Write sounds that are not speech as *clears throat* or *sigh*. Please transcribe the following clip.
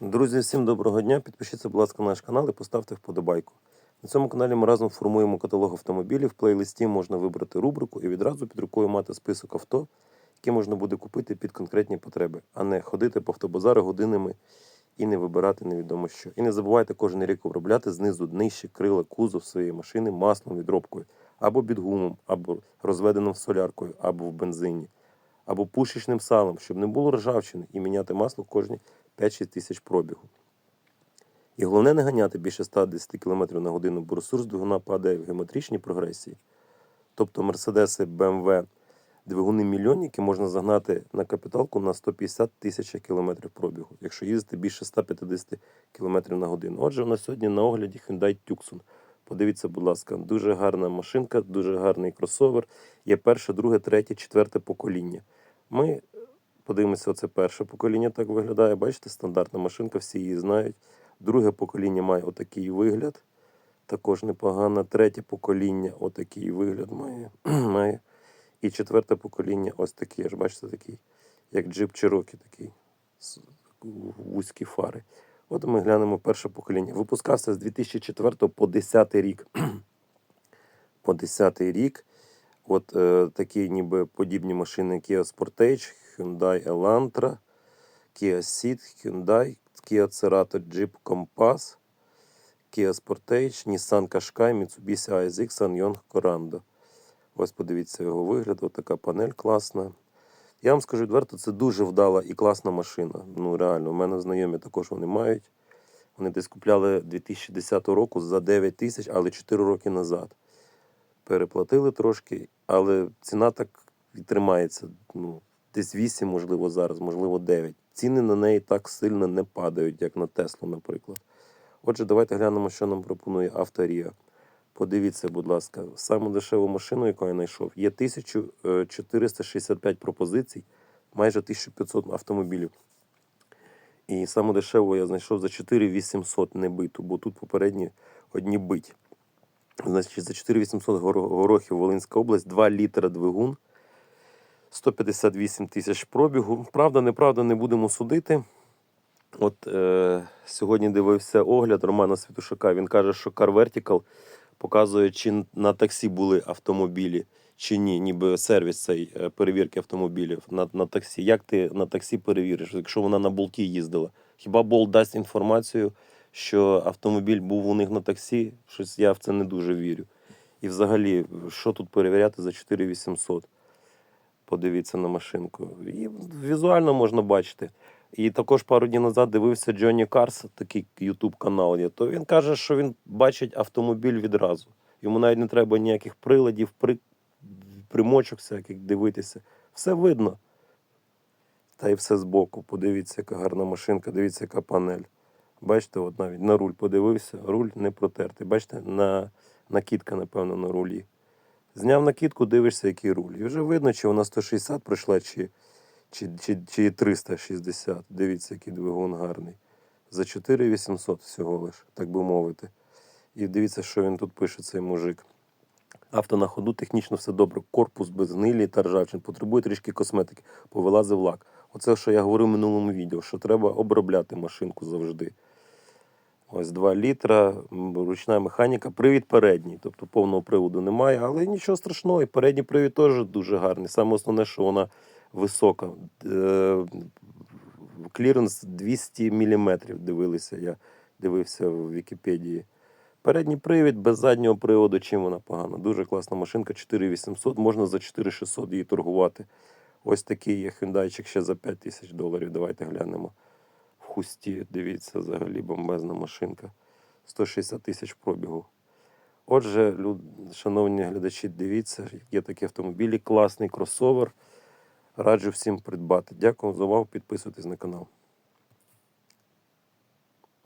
Друзі, всім доброго дня. Підпишіться, будь ласка, на наш канал і поставте вподобайку. На цьому каналі ми разом формуємо каталог автомобілів. В плейлисті можна вибрати рубрику і відразу під рукою мати список авто, які можна буде купити під конкретні потреби, а не ходити по автобазару годинами і не вибирати невідомо що. І не забувайте кожен рік обробляти знизу нижче крила кузов своєї машини маслом відробкою, або бідгумом, або розведеним соляркою, або в бензині, або пушечним салом, щоб не було ржавчини і міняти масло кожні 5-6 тисяч пробігу. І головне не ганяти більше 110 км на годину, бо ресурс двигуна падає в геометричній прогресії. Тобто Мерседеси, БМВ, двигуни мільйонники можна загнати на капіталку на 150 тисяч кілометрів пробігу, якщо їздити більше 150 км на годину. Отже, у нас сьогодні на огляді Hyundai Tucson. Подивіться, будь ласка, дуже гарна машинка, дуже гарний кросовер. Є перше, друге, третє, четверте покоління. Ми подивимося, оце перше покоління так виглядає. Бачите, стандартна машинка, всі її знають. Друге покоління має отакий вигляд. Також непогано. Третє покоління отакий вигляд має. *clears throat* має. І четверте покоління ось такий, аж бачите, такий, як джип Cherokee такий. Вузькі фари. От ми глянемо перше покоління. Випускався з 2004 по 10 рік. *clears throat* по 10 рік. От е, такі ніби подібні машини Kia Sportage, Hyundai Elantra, Kia Ceed, Hyundai, Kia Cerato Jeep Compass, Kia Sportage, Nissan Qashqai, Mitsubishi ASX, Sanyong Corando. Ось подивіться його вигляд, така панель класна. Я вам скажу відверто, це дуже вдала і класна машина. Ну реально, у мене знайомі також вони мають. Вони десь купляли 2010 року за 9 тисяч, але 4 роки назад. Переплатили трошки, але ціна так і тримається. Ну, десь 8, можливо, зараз, можливо, 9. Ціни на неї так сильно не падають, як на Теслу, наприклад. Отже, давайте глянемо, що нам пропонує Авторія. Подивіться, будь ласка, саму дешеву машину, яку я знайшов, є 1465 пропозицій, майже 1500 автомобілів. І саму дешеву я знайшов за 4800 не биту, бо тут попередні одні бить. Значить, за 4800 горохів Волинська область, 2 літра двигун, 158 тисяч пробігу. Правда, неправда, не будемо судити. От е, сьогодні дивився огляд Романа Світушака. Він каже, що Car Vertical показує, чи на таксі були автомобілі, чи ні, ніби сервіс цей е, перевірки автомобілів на, на таксі. Як ти на таксі перевіриш, якщо вона на болті їздила? Хіба болт дасть інформацію, що автомобіль був у них на таксі? Щось я в це не дуже вірю. І взагалі, що тут перевіряти за 4800? Подивіться на машинку. І візуально можна бачити. І також пару днів назад дивився Джонні Карс, такий Ютуб канал є. То він каже, що він бачить автомобіль відразу. Йому навіть не треба ніяких приладів, при... примочок всяких дивитися. Все видно. Та й все збоку. Подивіться, яка гарна машинка, дивіться, яка панель. Бачите, от навіть на руль подивився, руль не протертий. Бачите, на... накидка, напевно, на рулі. Зняв накидку, дивишся, який руль. І вже видно, чи вона 160 пройшла, чи, чи, чи, чи 360. Дивіться, який двигун гарний. За 4800 всього лиш, так би мовити. І дивіться, що він тут пише, цей мужик. Авто на ходу, технічно все добре. Корпус без гнилі та ржавчин. Потребує трішки косметики. Повилазив лак. Оце, що я говорив в минулому відео, що треба обробляти машинку завжди. Ось 2 літра, ручна механіка, привід передній, тобто повного приводу немає, але нічого страшного, і передній привід теж дуже гарний. Саме основне, що вона висока. Е, Кліренс 200 мм дивилися, я дивився в Вікіпедії. Передній привід без заднього приводу, чим вона погана. Дуже класна машинка, 4800, можна за 4600 її торгувати. Ось такий є хендайчик ще за 5 тисяч доларів. Давайте глянемо хусті. Дивіться, взагалі бомбезна машинка. 160 тисяч пробігу. Отже, люд... шановні глядачі, дивіться, є такі автомобілі, класний кросовер. Раджу всім придбати. Дякую за увагу. Підписуйтесь на канал.